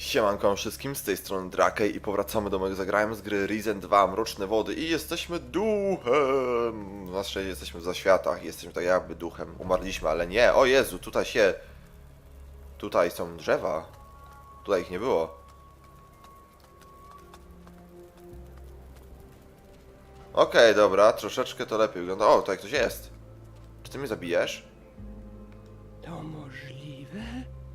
Siemanko wszystkim, z tej strony Drakej i powracamy do mojego zagrałem z gry Risen 2 Mroczne Wody i jesteśmy duchem! Na szczęście jesteśmy w zaświatach, jesteśmy tak jakby duchem. Umarliśmy, ale nie, o Jezu, tutaj się... Tutaj są drzewa. Tutaj ich nie było. Okej, dobra, troszeczkę to lepiej wygląda. O, tutaj ktoś jest. Czy ty mnie zabijesz? To możliwe?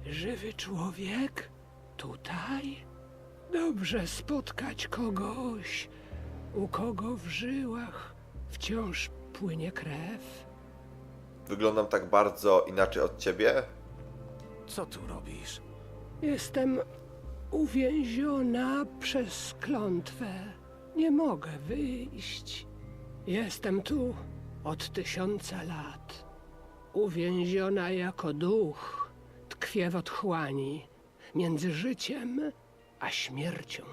Żywy człowiek? Tutaj? Dobrze spotkać kogoś, u kogo w żyłach wciąż płynie krew. Wyglądam tak bardzo inaczej od ciebie? Co tu robisz? Jestem uwięziona przez klątwę. Nie mogę wyjść. Jestem tu od tysiąca lat. Uwięziona jako duch, tkwię w otchłani między życiem a śmiercią.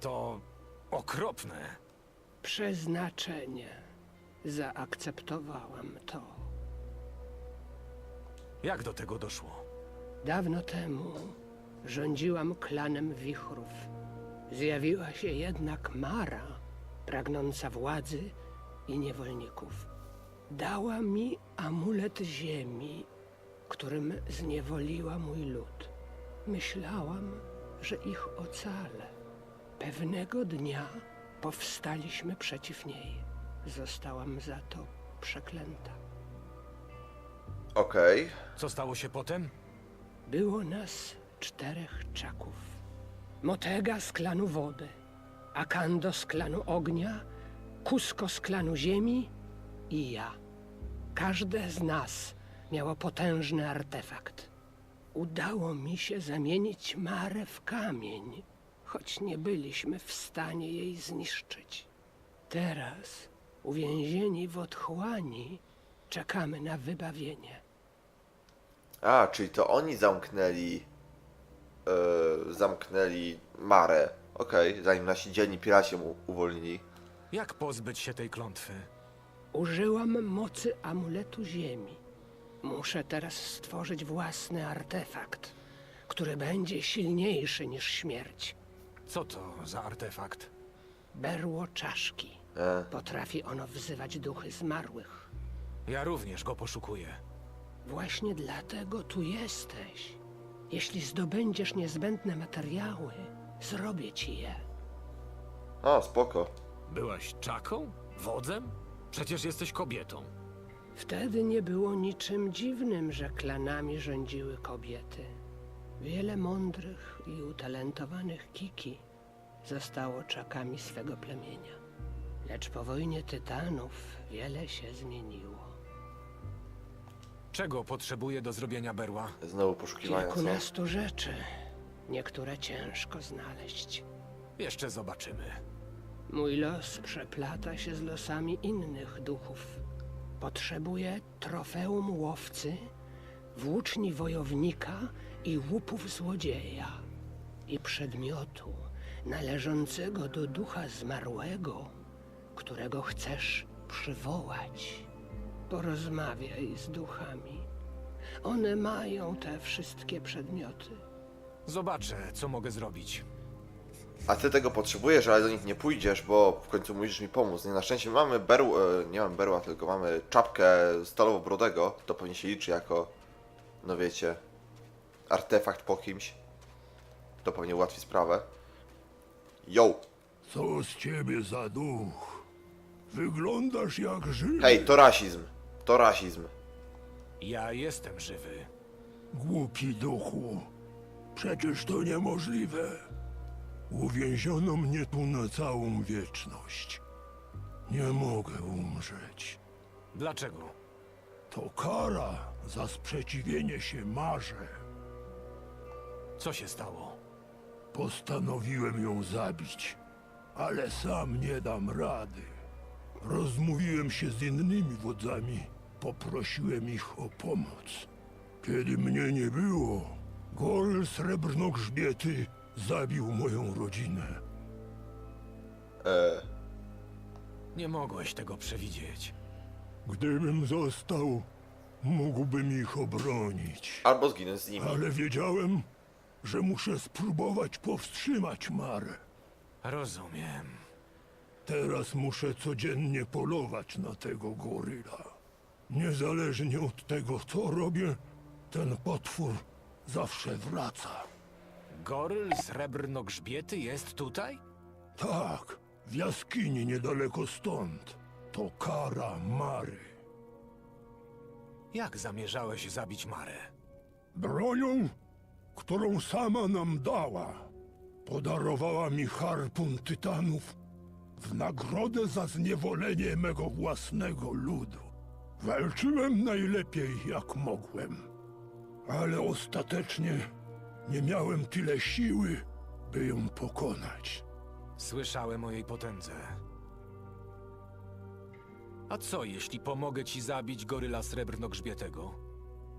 To okropne. Przeznaczenie. Zaakceptowałam to. Jak do tego doszło? Dawno temu rządziłam klanem wichrów. Zjawiła się jednak Mara, pragnąca władzy i niewolników. Dała mi amulet ziemi, którym zniewoliła mój lud. Myślałam, że ich ocalę. Pewnego dnia powstaliśmy przeciw niej. Zostałam za to przeklęta. Okej. Co stało się potem? Było nas czterech czaków. Motega z klanu wody, Akando z klanu ognia, Kusko z klanu ziemi i ja. Każde z nas miało potężny artefakt. Udało mi się zamienić Marę w kamień, choć nie byliśmy w stanie jej zniszczyć. Teraz, uwięzieni w otchłani, czekamy na wybawienie. A, czyli to oni zamknęli. Yy, zamknęli Marę. Okej, zanim nasi dzielni piraci ją u- uwolnili. Jak pozbyć się tej klątwy? Użyłam mocy amuletu ziemi. Muszę teraz stworzyć własny artefakt, który będzie silniejszy niż śmierć. Co to za artefakt? Berło czaszki. E, Potrafi ono wzywać duchy zmarłych. Ja również go poszukuję. Właśnie dlatego tu jesteś. Jeśli zdobędziesz niezbędne materiały, zrobię ci je. o, spoko. Byłaś czaką? Wodzem? Przecież jesteś kobietą. Wtedy nie było niczym dziwnym, że klanami rządziły kobiety. Wiele mądrych i utalentowanych kiki zostało czakami swego plemienia. Lecz po wojnie tytanów wiele się zmieniło. Czego potrzebuję do zrobienia berła? Znowu poszukiwania. Co? Kilkunastu rzeczy, niektóre ciężko znaleźć. Jeszcze zobaczymy. Mój los przeplata się z losami innych duchów. Potrzebuję trofeum łowcy, włóczni wojownika i łupów złodzieja. I przedmiotu należącego do ducha zmarłego, którego chcesz przywołać. Porozmawiaj z duchami. One mają te wszystkie przedmioty. Zobaczę, co mogę zrobić. A ty tego potrzebujesz, ale do nich nie pójdziesz, bo w końcu musisz mi pomóc. Nie, na szczęście mamy berł, e, nie mamy berła, tylko mamy czapkę stalowo-brodego. To pewnie się liczy jako, no wiecie, artefakt po kimś. To pewnie ułatwi sprawę. Yo! Co z ciebie za duch? Wyglądasz jak żywy. Hej, to rasizm. To rasizm. Ja jestem żywy. Głupi duchu. Przecież to niemożliwe. Uwięziono mnie tu na całą wieczność. Nie mogę umrzeć. Dlaczego? To kara za sprzeciwienie się marze. Co się stało? Postanowiłem ją zabić, ale sam nie dam rady. Rozmówiłem się z innymi wodzami, poprosiłem ich o pomoc. Kiedy mnie nie było, Gol Srebrnogrzbiety zabił moją rodzinę. E, Nie mogłeś tego przewidzieć. Gdybym został, mógłbym ich obronić. Albo zginąć z nimi. Ale wiedziałem, że muszę spróbować powstrzymać Marę. Rozumiem. Teraz muszę codziennie polować na tego goryla. Niezależnie od tego, co robię, ten potwór zawsze wraca. Goryl srebrnogrzbiety jest tutaj? Tak, w jaskini niedaleko stąd. To kara Mary. Jak zamierzałeś zabić Marę? Bronią, którą sama nam dała. Podarowała mi harpun tytanów w nagrodę za zniewolenie mego własnego ludu. Walczyłem najlepiej jak mogłem, ale ostatecznie nie miałem tyle siły, by ją pokonać. Słyszałem o jej potędze. A co, jeśli pomogę ci zabić goryla srebrnogrzbietego?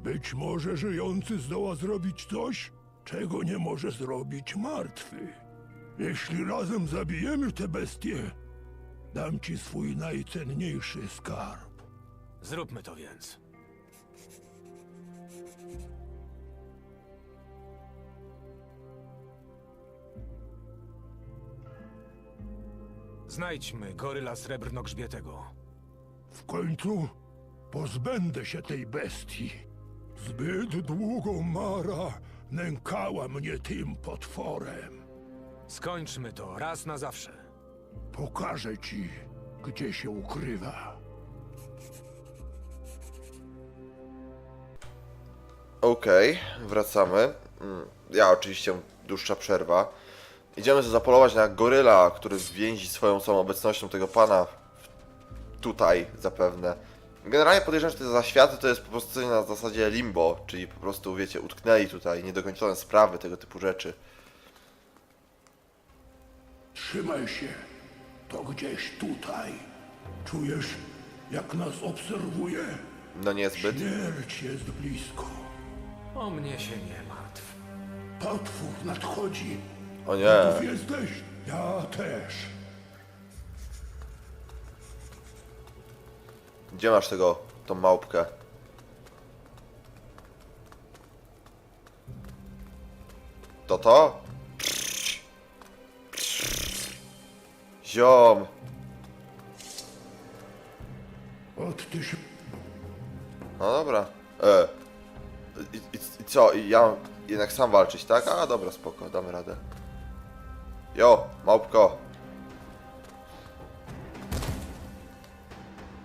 Być może żyjący zdoła zrobić coś, czego nie może zrobić martwy. Jeśli razem zabijemy tę bestię, dam ci swój najcenniejszy skarb. Zróbmy to więc. Znajdźmy goryla srebrnogrzbietego. W końcu pozbędę się tej bestii. Zbyt długo Mara nękała mnie tym potworem. Skończmy to raz na zawsze. Pokażę ci, gdzie się ukrywa. Okej, wracamy. Mm, Ja oczywiście dłuższa przerwa. Idziemy zapolować na goryla, który zwięzi swoją całą obecnością tego pana tutaj zapewne. Generalnie podejrzewam, że te zaświaty to jest po prostu coś na zasadzie limbo, czyli po prostu, wiecie, utknęli tutaj, niedokończone sprawy, tego typu rzeczy. Trzymaj się. To gdzieś tutaj. Czujesz, jak nas obserwuje? No niezbyt. Śmierć jest blisko. O mnie się nie martw. Potwór nadchodzi. O nie. Gotów jesteś? Ja też. Gdzie masz tego, tą małpkę? To to? Ziom! Od ty się... No dobra. E. I, i, I co? I ja mam jednak sam walczyć, tak? A dobra, spoko, damy radę. Jo, małpko.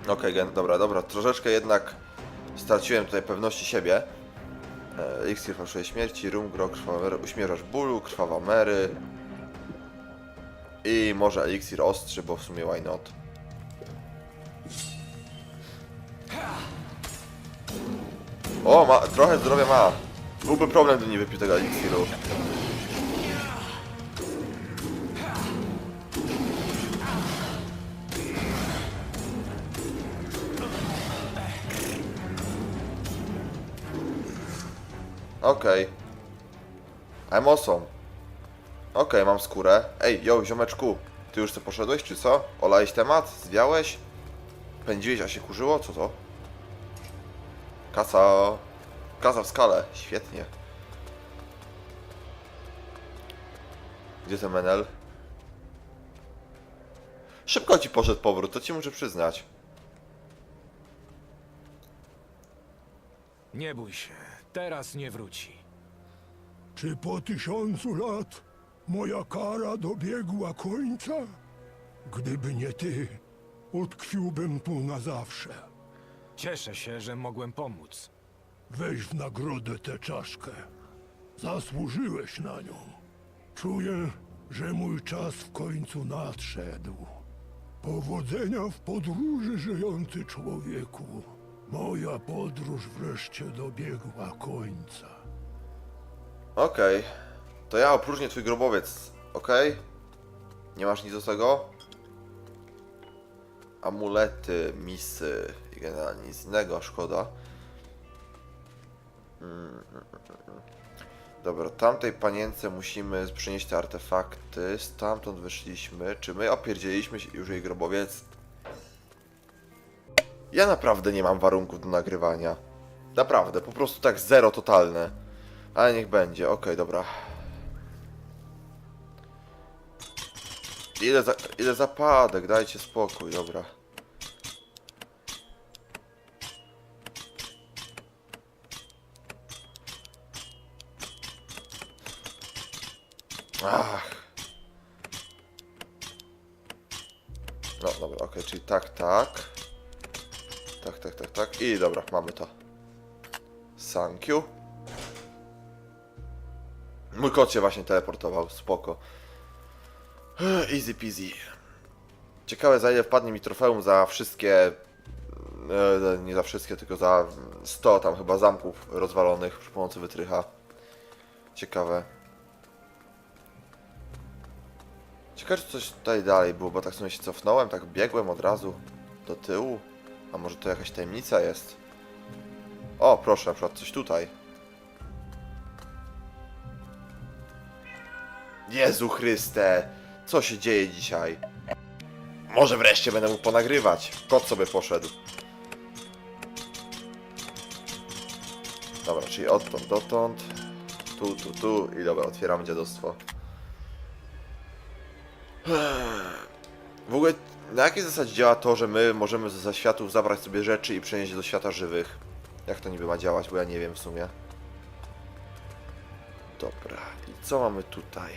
Okej, gen- dobra, dobra. Troszeczkę jednak straciłem tutaj pewności siebie. Eliksir fałszywej śmierci, rum, grog, krwawa Mary, uśmierzasz bólu, krwawa Mary. I może eliksir ostrzy, bo w sumie why not. O, ma, trochę zdrowia ma. Byłby problem, gdy nie wypił tego eliksiru. Okej. I'm awesome. Okej, mam skórę. Ej, yo, ziomeczku. Ty już co poszedłeś, czy co? Olałeś temat? Zwiałeś? Pędziłeś, a się kurzyło? Co to? Kasa. Kasa w skale. Świetnie. Gdzie ten menel? Szybko ci poszedł powrót, to ci muszę przyznać. Nie bój się, teraz nie wróci. Czy po tysiącu lat moja kara dobiegła końca? Gdyby nie ty, utkwiłbym tu na zawsze. Cieszę się, że mogłem pomóc. Weź w nagrodę tę czaszkę. Zasłużyłeś na nią. Czuję, że mój czas w końcu nadszedł. Powodzenia w podróży, żyjący człowieku. Moja podróż wreszcie dobiegła końca. Okej. To ja opróżnię twój grobowiec, okej? Nie masz nic do tego? Amulety, misy i generalnie nic innego, szkoda. Mm, mm, mm. Dobra, tamtej panience musimy przynieść te artefakty. Stamtąd wyszliśmy. Czy my opierdzieliśmy się już jej grobowiec? Ja naprawdę nie mam warunków do nagrywania. Naprawdę, po prostu tak zero totalne. Ale niech będzie, okej, dobra. Ile, za, ile zapadek, dajcie spokój, dobra. Ach. No dobra, okej, czyli tak, tak. Tak, tak, tak, tak. I dobra, mamy to. Thank you. Mój kot się właśnie teleportował, spoko. Easy peasy. Ciekawe za ile wpadnie mi trofeum za wszystkie... E, nie za wszystkie, tylko za 100 tam chyba zamków rozwalonych przy pomocy wytrycha. Ciekawe. Ciekawe, czy coś tutaj dalej było, bo tak w sumie się cofnąłem, tak biegłem od razu do tyłu. A może to jakaś tajemnica jest? O, proszę, na przykład coś tutaj. Jezu Chryste, co się dzieje dzisiaj? Może wreszcie będę mógł ponagrywać. Kot sobie poszedł. Dobra, czyli odtąd dotąd. Tu, tu, tu i dobra, otwieram dziadostwo. W ogóle na jakiej zasadzie działa to, że my możemy ze światów zabrać sobie rzeczy i przenieść do świata żywych? Jak to niby ma działać, bo ja nie wiem w sumie. Dobra, i co mamy tutaj?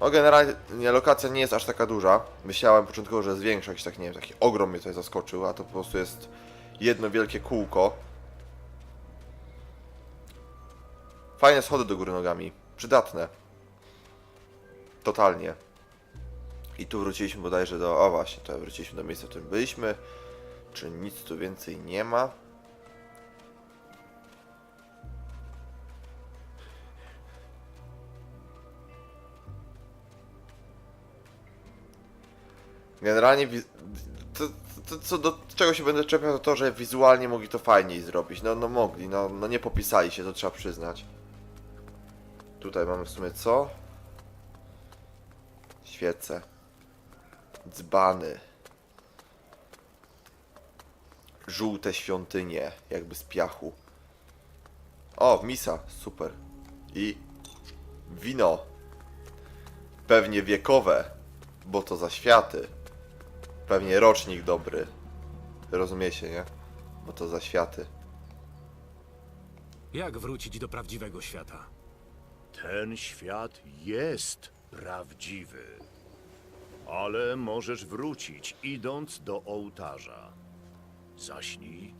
No generalnie lokacja nie jest aż taka duża. Myślałem początkowo, że jest większa, jakiś tak, nie wiem, taki ogrom mnie tutaj zaskoczył, a to po prostu jest jedno wielkie kółko. Fajne schody do góry nogami. Przydatne. Totalnie. I tu wróciliśmy bodajże do... O właśnie, tutaj wróciliśmy do miejsca, w którym byliśmy. Czy nic tu więcej nie ma? Generalnie to, to, co do czego się będę czepiał to to, że wizualnie mogli to fajniej zrobić. No, no mogli, no, no nie popisali się, to trzeba przyznać. Tutaj mamy w sumie co? Świece. Dzbany. Żółte świątynie, jakby z piachu. O, misa, super. I wino. Pewnie wiekowe, bo to za światy. Pewnie rocznik dobry. Rozumiecie, nie? Bo to za światy. Jak wrócić do prawdziwego świata? Ten świat jest prawdziwy. Ale możesz wrócić, idąc do ołtarza. Zaśnij,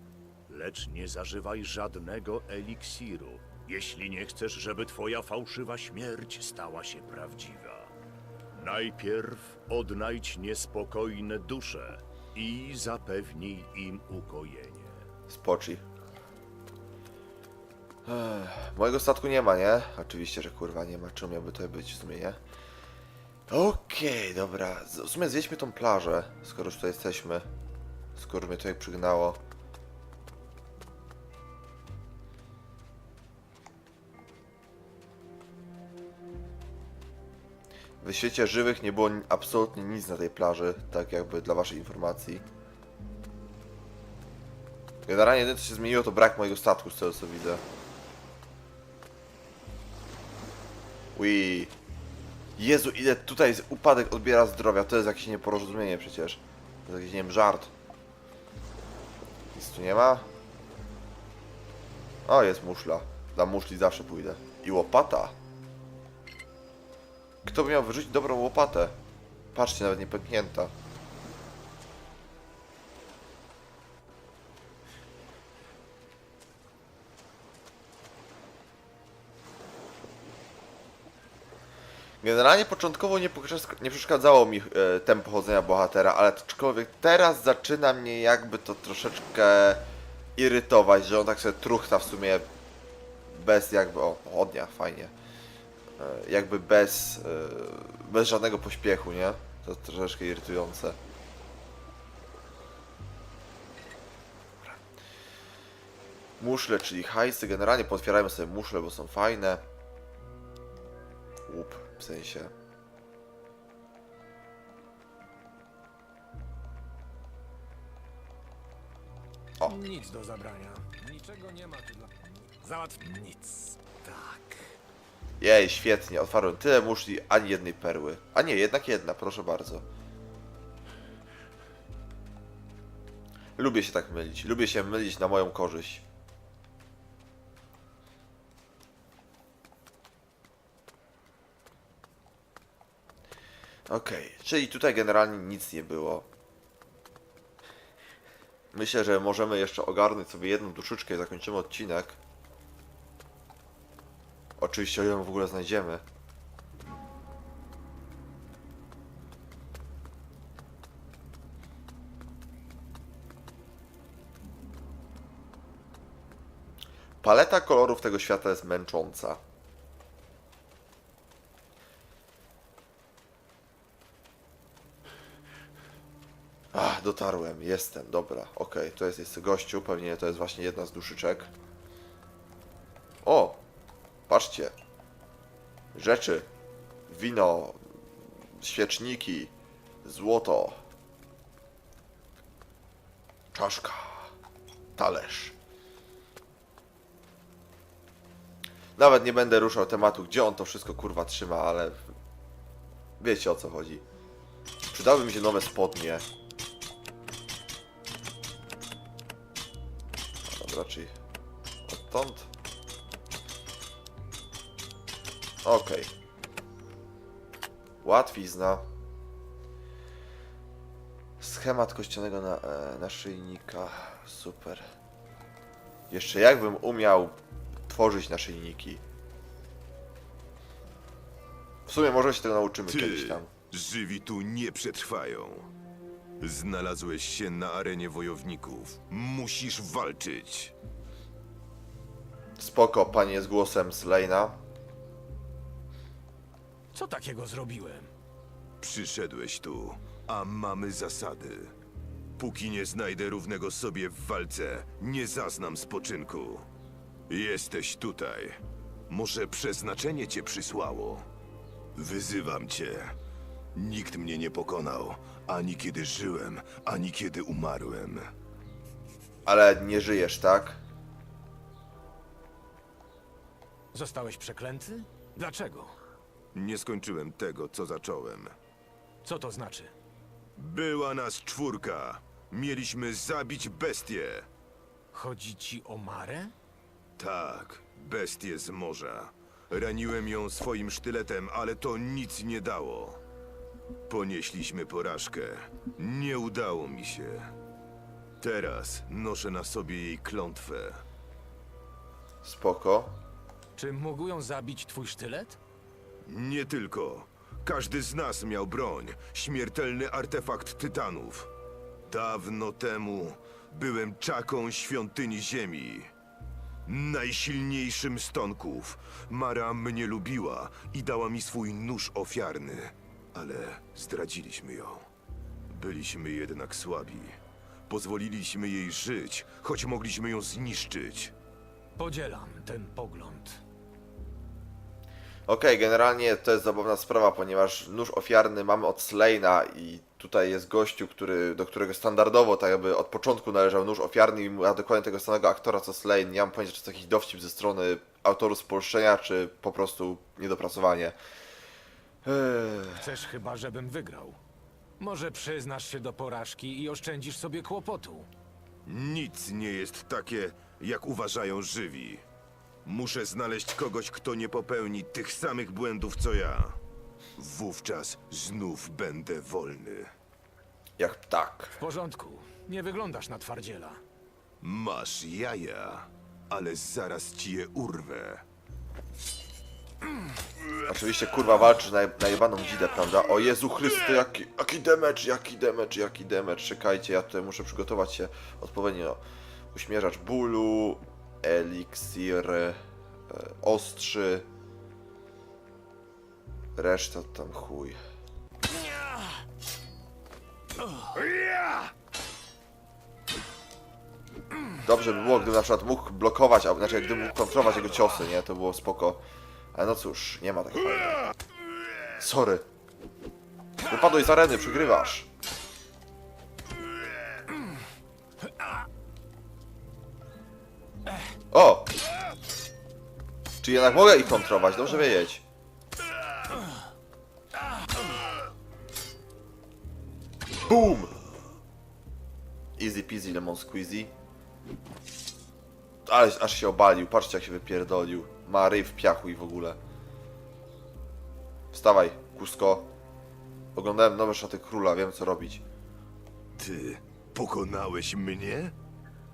lecz nie zażywaj żadnego eliksiru, jeśli nie chcesz, żeby twoja fałszywa śmierć stała się prawdziwa. Najpierw odnajdź niespokojne dusze i zapewnij im ukojenie. Spoczy. Mojego statku nie ma, nie? Oczywiście, że kurwa nie ma. Czemu miałby tutaj być w sumie, nie? Okej, dobra. Z- W sumie zjedźmy tą plażę, skoro już tutaj jesteśmy. Skoro mnie tutaj przygnało. W świecie żywych nie było ni- absolutnie nic na tej plaży, tak jakby dla waszej informacji. Generalnie jedyne co się zmieniło to brak mojego statku z tego co widzę. Ui. Jezu, ile tutaj upadek odbiera zdrowia, to jest jakieś nieporozumienie przecież. To jest jakiś, nie wiem, żart. Nic tu nie ma. O, jest muszla. Dla muszli zawsze pójdę. I łopata. Kto by miał wyrzucić dobrą łopatę? Patrzcie, nawet nie pęknięta. Generalnie początkowo nie, przeszk- nie przeszkadzało mi e, tempo chodzenia bohatera, ale aczkolwiek teraz zaczyna mnie jakby to troszeczkę irytować, że on tak sobie truchta w sumie bez jakby, o, pochodnia, fajnie, e, jakby bez, e, bez żadnego pośpiechu, nie? To troszeczkę irytujące. Muszle, czyli hajsy, generalnie potwierajmy sobie muszle, bo są fajne. Łup, w sensie. O. Nic do zabrania. Niczego nie ma tu dla... Załatw... Nic. Tak. Jej, świetnie, otwarłem tyle muszli, ani jednej perły. A nie, jednak jedna, proszę bardzo. Lubię się tak mylić, lubię się mylić na moją korzyść. Okej, czyli tutaj generalnie nic nie było. Myślę, że możemy jeszcze ogarnąć sobie jedną duszyczkę i zakończymy odcinek. Oczywiście, ją w ogóle znajdziemy. Paleta kolorów tego świata jest męcząca. Ach, dotarłem, jestem, dobra, okej, to jest, jest gościu, pewnie to jest właśnie jedna z duszyczek. O, patrzcie, rzeczy, wino, świeczniki, złoto, czaszka, talerz. Nawet nie będę ruszał tematu, gdzie on to wszystko kurwa trzyma, ale wiecie o co chodzi. Przydały mi się nowe spodnie. Czyli odtąd. Okej. Łatwizna. Schemat kościanego na, e, naszyjnika. Super. Jeszcze jakbym umiał tworzyć naszyjniki. W sumie może się tego nauczymy kiedyś Ty, tam. żywi tu nie przetrwają. Znalazłeś się na arenie wojowników. Musisz walczyć. Spoko, panie z głosem Slejna. Co takiego zrobiłem? Przyszedłeś tu, a mamy zasady. Póki nie znajdę równego sobie w walce, nie zaznam spoczynku. Jesteś tutaj. Może przeznaczenie cię przysłało. Wyzywam cię. Nikt mnie nie pokonał, ani kiedy żyłem, ani kiedy umarłem. Ale nie żyjesz, tak? Zostałeś przeklęty? Dlaczego? Nie skończyłem tego, co zacząłem. Co to znaczy? Była nas czwórka. Mieliśmy zabić bestię. Chodzi ci o Marę? Tak, bestię z morza. Raniłem ją swoim sztyletem, ale to nic nie dało. Ponieśliśmy porażkę. Nie udało mi się. Teraz noszę na sobie jej klątwę. Spoko. Czy mógł ją zabić twój sztylet? Nie tylko. Każdy z nas miał broń. Śmiertelny artefakt tytanów. Dawno temu byłem czaką świątyni ziemi. Najsilniejszym stonków. Mara mnie lubiła i dała mi swój nóż ofiarny. Ale zdradziliśmy ją. Byliśmy jednak słabi. Pozwoliliśmy jej żyć, choć mogliśmy ją zniszczyć. Podzielam ten pogląd. Okej, generalnie to jest zabawna sprawa, ponieważ nóż ofiarny mamy od Slejna i tutaj jest gościu, który, do którego standardowo tak jakby od początku należał nóż ofiarny i ma dokładnie tego samego aktora co Slane. Nie mam pojęcia, czy to jakiś dowcip ze strony autorów spolszczenia, czy po prostu niedopracowanie. Eee, Chcesz chyba, żebym wygrał. Może przyznasz się do porażki i oszczędzisz sobie kłopotu. Nic nie jest takie, jak uważają żywi. Muszę znaleźć kogoś, kto nie popełni tych samych błędów co ja. Wówczas znów będę wolny. Jak ptak. W porządku. Nie wyglądasz na twardziela. Masz jaja, ale zaraz ci je urwę. Oczywiście kurwa walczysz na, na jebaną dzidę, prawda? O Jezu Chryste, jaki, jaki damage, jaki damage, jaki damage. Czekajcie, ja tutaj muszę przygotować się odpowiednio. Uśmierzacz bólu, eliksir, e, ostrzy. Reszta tam chuj. Dobrze by było, gdybym na przykład mógł blokować, albo znaczy gdybym mógł kontrolować jego ciosy, nie? To było spoko. Ale no cóż, nie ma tak fajnie. Sorry. Wypadłeś z areny, przegrywasz. O! Czy jednak mogę ich kontrolować? Dobrze wiedzieć. Boom! Easy peasy lemon squeezy. Ale aż się obalił, patrzcie jak się wypierdolił. Ma ryj w piachu i w ogóle. Wstawaj, Kusko. Oglądałem nowe szaty króla, wiem co robić. Ty pokonałeś mnie?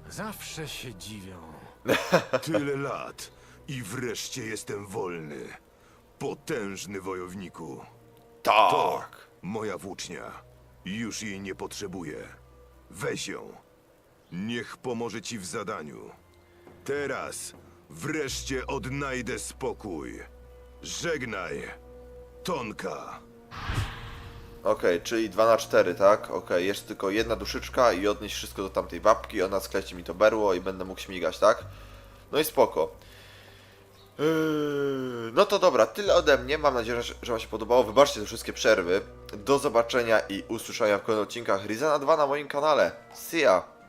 Zawsze się dziwią. Tyle lat i wreszcie jestem wolny. Potężny wojowniku. Tak! Moja włócznia. Już jej nie potrzebuję. Weź ją. Niech pomoże ci w zadaniu. Teraz wreszcie odnajdę spokój. Żegnaj, Tonka. Okej, czyli 2 na 4, tak? Okej, jest tylko jedna duszyczka i odnieść wszystko do tamtej babki, ona skleci mi to berło i będę mógł śmigać, tak? No i spoko. Yy, no to dobra, tyle ode mnie. Mam nadzieję, że, że Wam się podobało. Wybaczcie te wszystkie przerwy. Do zobaczenia i usłyszenia w kolejnych odcinkach Rizana 2 na moim kanale. See ya!